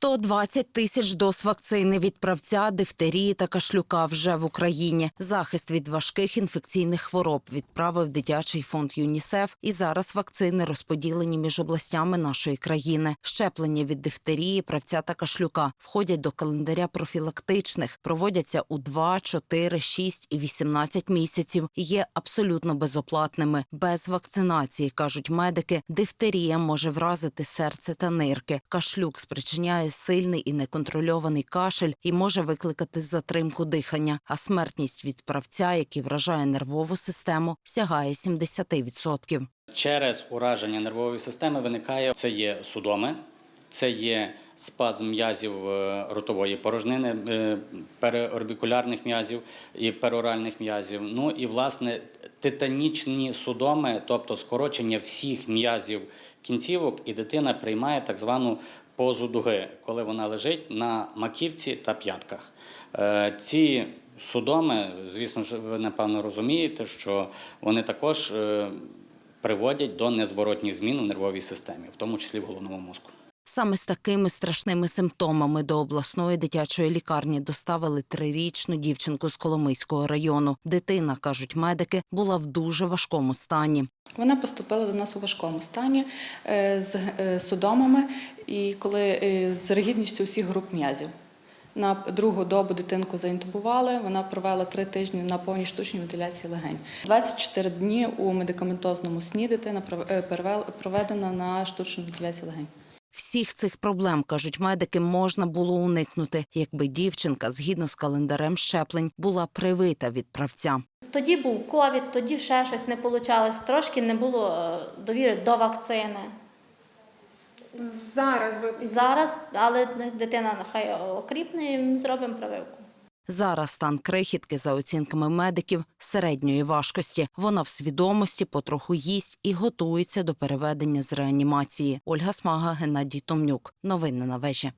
120 тисяч доз вакцини від правця, дифтерії та кашлюка вже в Україні. Захист від важких інфекційних хвороб відправив дитячий фонд ЮНІСЕФ. І зараз вакцини розподілені між областями нашої країни. Щеплення від дифтерії, правця та кашлюка входять до календаря профілактичних, проводяться у 2, 4, 6 і 18 місяців. Є абсолютно безоплатними. Без вакцинації кажуть медики, дифтерія може вразити серце та нирки. Кашлюк спричиняє сильний і неконтрольований кашель і може викликати затримку дихання. А смертність від правця, який вражає нервову систему, сягає 70%. Через ураження нервової системи виникає це є судоми, це є спазм м'язів е, ротової порожнини, е, переорбікулярних м'язів і пероральних м'язів. Ну і власне титанічні судоми, тобто скорочення всіх м'язів кінцівок, і дитина приймає так звану позу дуги, коли вона лежить на маківці та п'ятках. Е, Ці судоми, звісно ж, ви напевно розумієте, що вони також е, приводять до незворотніх змін у нервовій системі, в тому числі в головному мозку. Саме з такими страшними симптомами до обласної дитячої лікарні доставили трирічну дівчинку з Коломийського району. Дитина, кажуть медики, була в дуже важкому стані. Вона поступила до нас у важкому стані е, з е, судомами і коли е, з ригідністю всіх груп м'язів. На другу добу дитинку заінтубували. Вона провела три тижні на повній штучній вентиляції легень. 24 дні у медикаментозному сні дитина пров- проведена на штучну вентиляцію легень. Всіх цих проблем, кажуть медики, можна було уникнути, якби дівчинка, згідно з календарем щеплень, була привита від правця. Тоді був ковід, тоді ще щось не вийшло, трошки не було е, довіри до вакцини. Зараз ви Зараз, але дитина нехай окріпне, і зробимо прививку. Зараз стан крихітки, за оцінками медиків, середньої важкості. Вона в свідомості потроху їсть і готується до переведення з реанімації. Ольга Смага, Геннадій Томнюк. Новини на вежі.